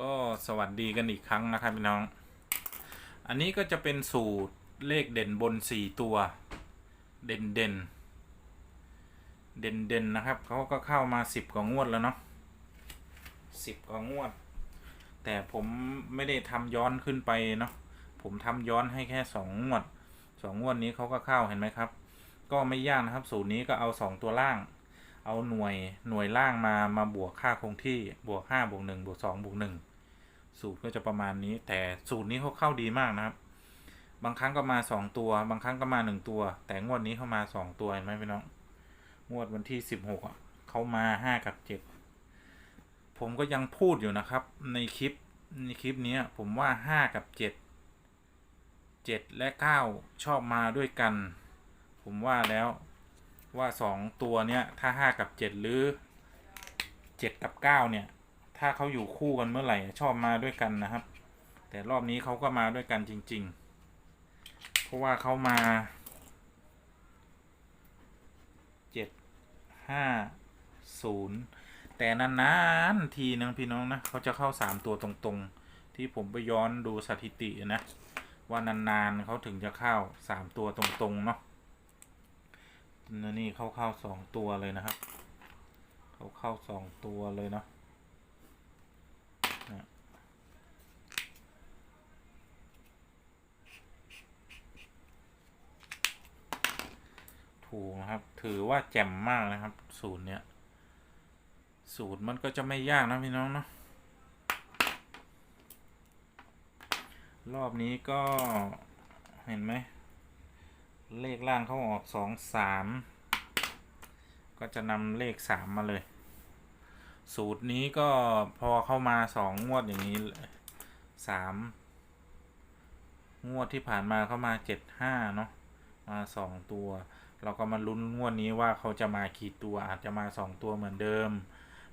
ก็สวัสดีกันอีกครั้งนะครับพี่น้อง อันนี้ก็จะเป็นสูตรเลขเด่นบนสี่ตัว เด่นเด่นเด่นเด่นนะครับเขาก็เข้ามาสิบกว่างวดแล้วเนาะสิบกว่างวด แต่ผมไม่ได้ทำย้อนขึ้นไปเนาะผมทำย้อนให้แค่สองงวดสองงวดนี้เขาก็เข้าเห็นไหมครับ ก็ไม่ยากนะครับ สูตรนี้ก็เอาสองตัวล่าง เอาหน่วยหน่วยล่างมามาบวกค่าคงที่บวกห้าบวกหนึ่งบวกสองบวกหนึ่งสูตรก็จะประมาณนี้ แต่สูตรนี้เขาเข้าดีมากนะครับ บางครั้งก็มาสองตัว บางครั้งก็มาหนึ่งตัว แต่งวดนี้เข้ามาสองตัวเห็นไหมพี่น้องงวดวันที่สิบหกอะเขามาห้ากับเจ็ดผมก็ยังพูดอยู่นะครับ ในคลิปในคลิปนี้ผมว่าห้ากับเจ็ดเจ็ดและเก้าชอบมาด้วยกัน ผมว่าแล้ว ว่าสองตัวเนี้ยถ้าห้ากับเจ็ดหรือเจ็ดกับเก้าเนี่ย ถ้าเขาอยู่คู่กันเมื่อไหร่ชอบมาด้วยกันนะครับ แต่รอบนี้เขาก็มาด้วยกันจริง ๆ เพราะว่าเขามาเจ็ดห้าศูนย์แต่นานๆทีนึงพี่น้องนะเขาจะเข้าสามตัวตรงๆ ที่ผมไปย้อนดูสถิตินะ ว่านานๆเขาถึงจะเข้าสามตัวตรงๆ เนาะ นี่เข้าเข้าสองตัวเลยนะครับเข้าเข้าสองตัวเลยเนาะนะถูกนะครับ ถือว่าแจ่มมากนะครับ สูตรเนี้ย สูตรมันก็จะไม่ยากนะพี่น้องเนาะ รอบนี้ก็เห็นไหม เลขล่างเขาออกสองสามก็จะนำเลขสามมาเลย สูตรนี้ก็พอเข้ามาสองงวดอย่างนี้สามงวดที่ผ่านมาเข้ามาเจ็ดห้าเนาะมาสองตัว เราก็มาลุ้นงวดนี้ว่าเขาจะมากี่ตัวอาจจะมาสองตัวเหมือนเดิม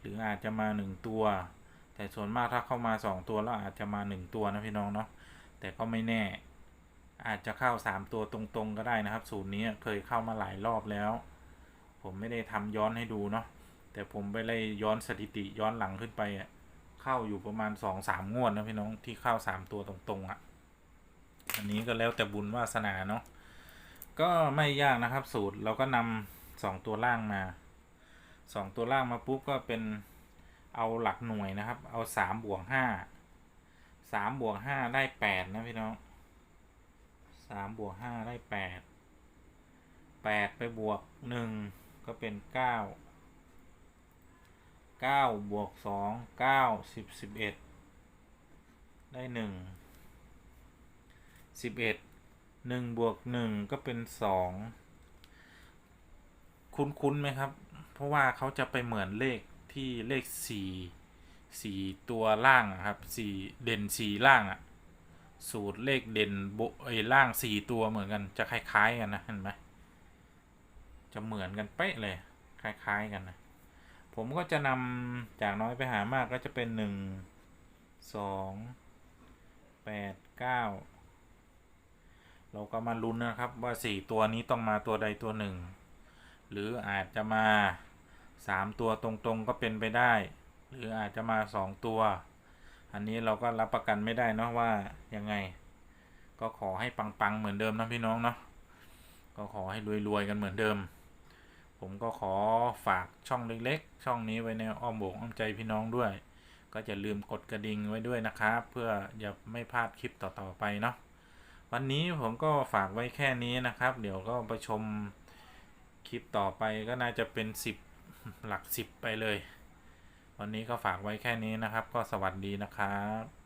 หรืออาจจะมาหนึ่งตัว แต่ส่วนมากถ้าเข้ามาสองตัวแล้วอาจจะมาหนึ่งตัวนะพี่น้องเนาะแต่ก็ไม่แน่ อาจจะเข้าสามตัวตรงๆก็ได้นะครับ สูตรนี้เคยเข้ามาหลายรอบแล้ว ผมไม่ได้ทำย้อนให้ดูเนาะแต่ผมไปไล่ย้อนสถิติย้อนหลังขึ้นไปอะเข้าอยู่ประมาณสองสามงวดนะพี่น้องที่เข้าสามตัวตรงๆอะอันนี้ก็แล้วแต่บุญวาสนาเนาะก็ไม่ยากนะครับ สูตรเราก็นำสองตัวล่างมาสองตัวล่างมาปุ๊บก็เป็นเอาหลักหน่วยนะครับ เอาสามบวกห้าสามบวกห้าได้แปดนะพี่น้อง สามบวกห้าได้แปดแปดไปบวกหนึ่งก็เป็นเก้าเก้าบวกสองเก้าสิบสิบเอ็ดได้หนึ่งสิบเอ็ดหนึ่งบวกหนึ่งก็เป็นสองคุ้นๆไหมครับ เพราะว่าเขาจะไปเหมือนเลขที่เลขสี่สี่ตัวล่างอะครับสี่เด่นสี่ล่างอะ สูตรเลขเด่นโบไอ้ล่างสี่ตัวเหมือนกันจะคล้ายๆกันนะเห็นไหมจะเหมือนกันเป๊ะเลย คล้ายๆกันนะ ผมก็จะนำจากน้อยไปหามากก็จะเป็นหนึ่งสองแปดเก้าเราก็มาลุ้นนะครับว่าสี่ตัวนี้ต้องมาตัวใดตัวหนึ่ง หรืออาจจะมาสามตัวตรงๆก็เป็นไปได้ หรืออาจจะมาสองตัว อันนี้เราก็รับประกันไม่ได้เนาะว่ายังไง ก็ขอให้ปังๆเหมือนเดิมนะพี่น้องเนาะก็ขอให้รวยๆกันเหมือนเดิม ผมก็ขอฝากช่องเล็กๆ ช่องนี้ไว้ในอ้อมอกอ้อมใจพี่น้องด้วย ก็จะลืมกดกระดิ่งไว้ด้วยนะครับ เพื่ออย่าไม่พลาดคลิปต่อๆไปเนาะวันนี้ผมก็ฝากไว้แค่นี้นะครับ เดี๋ยวก็ไปชมคลิปต่อไปก็น่าจะเป็น 10 หลัก 10 ไปเลย วันนี้ก็ฝากไว้แค่นี้นะครับ ก็สวัสดีนะครับ